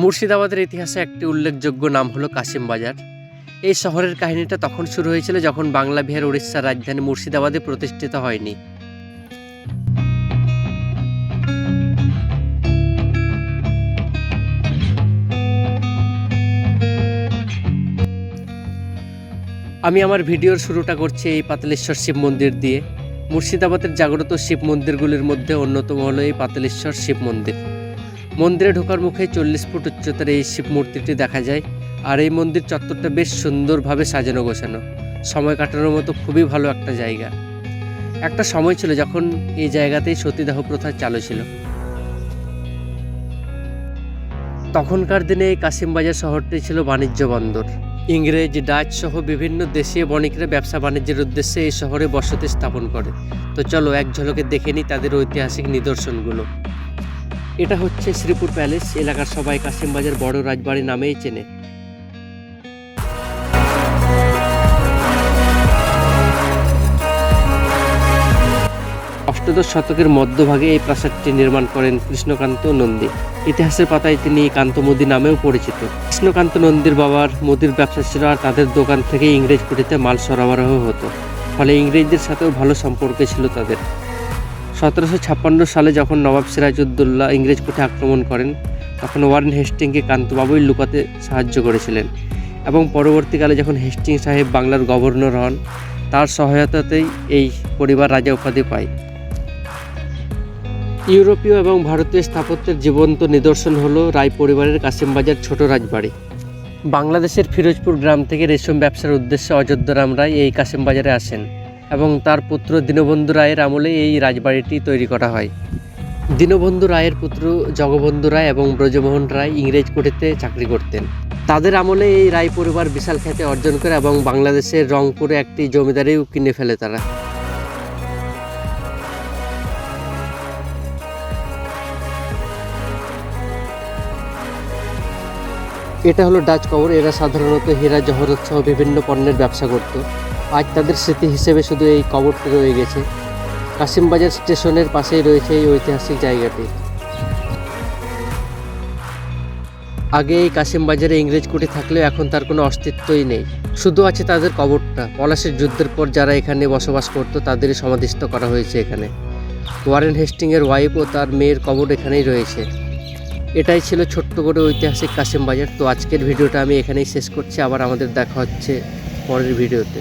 মুর্শিদাবাদের ইতিহাসে একটি উল্লেখযোগ্য নাম হলো কাশিম বাজার। এই শহরের কাহিনীটা তখন শুরু হয়েছিল যখন বাংলা বিহার উড়িষ্যার রাজধানী মুর্শিদাবাদে প্রতিষ্ঠিত হয়নি। আমি আমার ভিডিওর শুরুটা করছি এই পাতালেশ্বর শিব মন্দির দিয়ে। মুর্শিদাবাদের জাগ্রত শিব মন্দিরগুলির মধ্যে অন্যতম হলো এই পাতালেশ্বর শিব মন্দির। মন্দিরে ঢোকার মুখে চল্লিশ ফুট উচ্চতার এই শিব মূর্তিটি দেখা যায়, আর এই মন্দির চত্বরটা বেশ সুন্দরভাবে সাজানো গোছানো। সময় কাটানোর মতো খুবই ভালো একটা জায়গা। একটা সময় ছিল যখন এই জায়গাতেই সতীদাহ প্রথা চালু ছিল। তখনকার দিনে এই কাশিমবাজার শহরটি ছিল বাণিজ্য বন্দর। ইংরেজ, ডাচ সহ বিভিন্ন দেশীয় বণিকরা ব্যবসা বাণিজ্যের উদ্দেশ্যে এই শহরে বসতি স্থাপন করে। তো চলো এক ঝলকে দেখে নিই তাদের ঐতিহাসিক নিদর্শনগুলো। এটা হচ্ছে শ্রীপুর প্যালেস, এলাকার সবাই কাশিমবাজার বড় রাজবাড়ি নামেই চেনে। অষ্টাদশ শতকের মধ্যভাগে এই প্রাসাদটি নির্মাণ করেন কৃষ্ণকান্ত নন্দী। ইতিহাসের পাতায় তিনি কান্তমুদি নামেও পরিচিত। কৃষ্ণকান্ত নন্দীর বাবার মুদির ব্যবসা ছিল আর তাদের দোকান থেকে ইংরেজ কুটিতে মাল সরবরাহ হতো। ফলে ইংরেজদের সাথেও ভালো সম্পর্ক ছিল তাদের। সতেরোশো ছাপ্পান্ন সালে যখন নবাব সিরাজউদ্দৌলা ইংরেজ কোঠে আক্রমণ করেন, তখন ওয়ারেন হেস্টিংকে কান্তবাবুই লুকাতে সাহায্য করেছিলেন এবং পরবর্তীকালে যখন হেস্টিং সাহেব বাংলার গভর্নর হন, তার সহায়তাতেই এই পরিবার রাজা উপাধি পায়। ইউরোপীয় এবং ভারতীয় স্থাপত্যের জীবন্ত নিদর্শন হল রায় পরিবারের কাসিমবাজার ছোট রাজবাড়ি। বাংলাদেশের ফিরোজপুর গ্রাম থেকে রেশম ব্যবসার উদ্দেশ্যে অযোধ্যা রাম রায় এই কাসিমবাজারে আসেন। এবং তার পুত্র দীনবন্ধু রায়ের আমলে এই রাজবাড়িটি তৈরি করা হয়। দীনবন্ধু রায়ের পুত্র জগবন্ধু রায় এবং ব্রজমোহন রায় ইংরেজ কোটিতে চাকরি করতেন। তাদের আমলে এই রায় পরিবার বিশাল খ্যাতি অর্জন করে এবং বাংলাদেশের রংপুরে একটি জমিদারিও কিনে ফেলে তারা। এটা হলো ডাচ কবর। এরা সাধারণত হীরা, জহরত সহ বিভিন্ন পণ্যের ব্যবসা করত। আজ তাদের স্মৃতি হিসেবে শুধু এই কবরটি রয়ে গেছে। কাশিমবাজার স্টেশনের পাশেই রয়েছে এই ঐতিহাসিক জায়গাটি। আগে এই কাশিমবাজারে ইংরেজ কুটি থাকলেও এখন তার কোনো অস্তিত্বই নেই। শুধু আছে তাদের কবরটা। পলাশের যুদ্ধের পর যারা এখানে বসবাস করতো, তাদেরই সমাধিস্থ করা হয়েছে এখানে। ওয়ারেন হেস্টিংয়ের ওয়াইফ ও তার মেয়ের কবর এখানেই রয়েছে। এটাই ছিল ছোট্ট করে ঐতিহাসিক কাশিম বাজার তো আজকের ভিডিওটা আমি এখানেই শেষ করছি। আবার আমাদের দেখা হচ্ছে পরের ভিডিওতে।